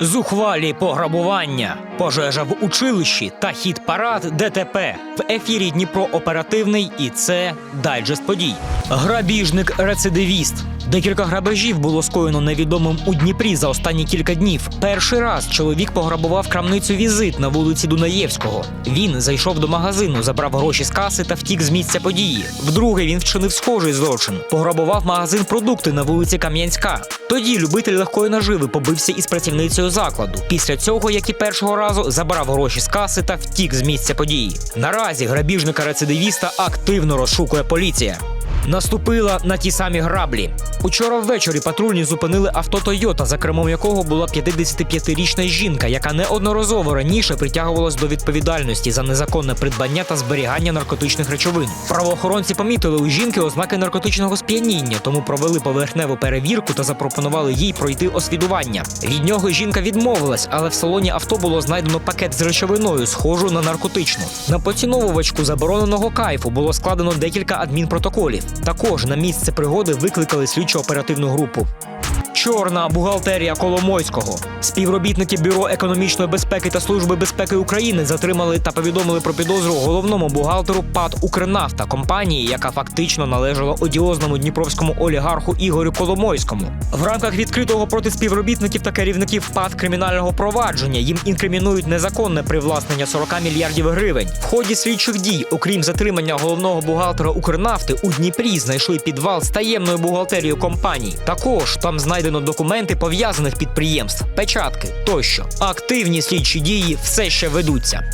Зухвалі пограбування, пожежа в училищі та хід парад ДТП в ефірі Дніпро Оперативний і це дайджест подій. Грабіжник рецидивіст. Декілька грабежів було скоєно невідомим у Дніпрі за останні кілька днів. Перший раз чоловік пограбував крамницю візит на вулиці Дунаєвського. Він зайшов до магазину, забрав гроші з каси та втік з місця події. Вдруге він вчинив схожий злочин. Пограбував магазин продукти на вулиці Кам'янська. Тоді любитель легкої наживи побився із працівницею закладу. Після цього, як і першого разу, забрав гроші з каси та втік з місця події. Наразі грабіжника рецидивіста активно розшукує поліція. Наступила на ті самі граблі. Учора ввечері патрульні зупинили авто Тойота, за кермом якого була 55-річна жінка, яка неодноразово раніше притягувалась до відповідальності за незаконне придбання та зберігання наркотичних речовин. Правоохоронці помітили у жінки ознаки наркотичного сп'яніння, тому провели поверхневу перевірку та запропонували їй пройти освідування. Від нього жінка відмовилась, але в салоні авто було знайдено пакет з речовиною, схожу на наркотичну. На поціновувачку забороненого кайфу було складено декілька адмінпротоколів. Також на місце пригоди викликали слідчо-оперативну групу. Чорна бухгалтерія Коломойського. Співробітники Бюро економічної безпеки та служби безпеки України затримали та повідомили про підозру головному бухгалтеру ПАД Укрнафта компанії, яка фактично належала одіозному дніпровському олігарху Ігорю Коломойському. В рамках відкритого проти співробітників та керівників ПАД кримінального провадження їм інкримінують незаконне привласнення 40 мільярдів гривень. В ході слідчих дій, окрім затримання головного бухгалтера Укрнафти, у Дніпрі знайшли підвал з таємною бухгалтерією компаній. Також там знайдено документи пов'язаних підприємств, печатки тощо. Активні слідчі дії все ще ведуться.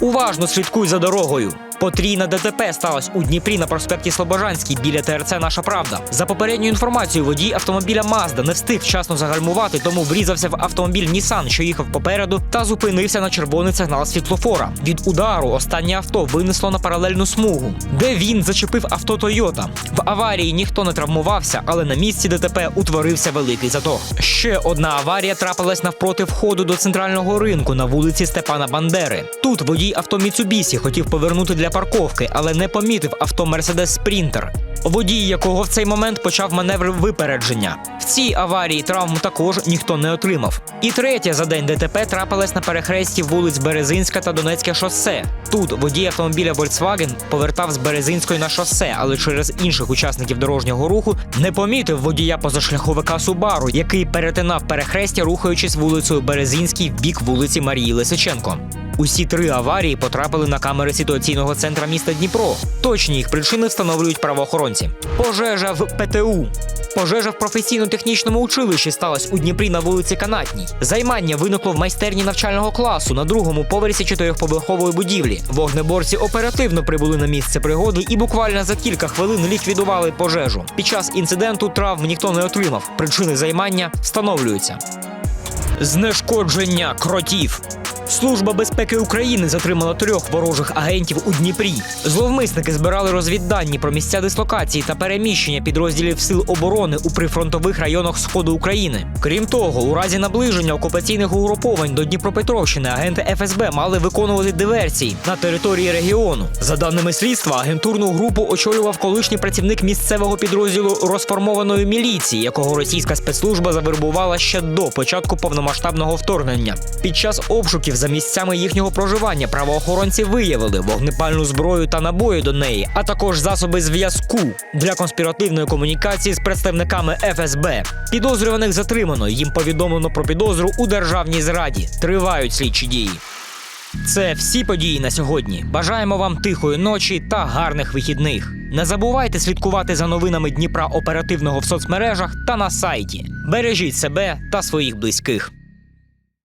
Уважно слідкуй за дорогою. Потрійна ДТП сталося у Дніпрі на проспекті Слобожанській біля ТРЦ Наша Правда. За попередньою інформацією, водій автомобіля Мазда не встиг вчасно загальмувати, тому врізався в автомобіль Нісан, що їхав попереду, та зупинився на червоний сигнал світлофора. Від удару останнє авто винесло на паралельну смугу, де він зачепив авто Тойота. В аварії ніхто не травмувався, але на місці ДТП утворився великий затор. Ще одна аварія трапилась навпроти входу до центрального ринку на вулиці Степана Бандери. Тут водій авто Міцубісі хотів повернути для парковки, але не помітив авто Мерседес Спрінтер. Водій якого в цей момент почав маневр випередження. В цій аварії травм також ніхто не отримав. І третя за день ДТП трапилась на перехресті вулиць Березинська та Донецьке шосе. Тут водій автомобіля Volkswagen повертав з Березинської на шосе, але через інших учасників дорожнього руху не помітив водія позашляховика Subaru, який перетинав перехрестя, рухаючись вулицею Березинській в бік вулиці Марії Лисиченко. Усі три аварії потрапили на камери ситуаційного центра міста Дніпро. Точні їх причини встановлюють правоохоронці. Пожежа в ПТУ. Пожежа в професійно-технічному училищі сталася у Дніпрі на вулиці Канатній. Займання виникло в майстерні навчального класу на другому поверсі чотирьохповерхової будівлі. Вогнеборці оперативно прибули на місце пригоди і буквально за кілька хвилин ліквідували пожежу. Під час інциденту травм ніхто не отримав. Причини займання встановлюються. Знешкодження кротів. Служба безпеки України затримала трьох ворожих агентів у Дніпрі. Зловмисники збирали розвіддані про місця дислокації та переміщення підрозділів сил оборони у прифронтових районах сходу України. Крім того, у разі наближення окупаційних угруповань до Дніпропетровщини агенти ФСБ мали виконувати диверсії на території регіону. За даними слідства, агентурну групу очолював колишній працівник місцевого підрозділу розформованої міліції, якого російська спецслужба завербувала ще до початку повномасштабного вторгнення. Під час обшуків за місцями їхнього проживання правоохоронці виявили вогнепальну зброю та набої до неї, а також засоби зв'язку для конспіративної комунікації з представниками ФСБ. Підозрюваних затримано. Їм повідомлено про підозру у державній зраді. Тривають слідчі дії. Це всі події на сьогодні. Бажаємо вам тихої ночі та гарних вихідних. Не забувайте слідкувати за новинами Дніпра оперативного в соцмережах та на сайті. Бережіть себе та своїх близьких.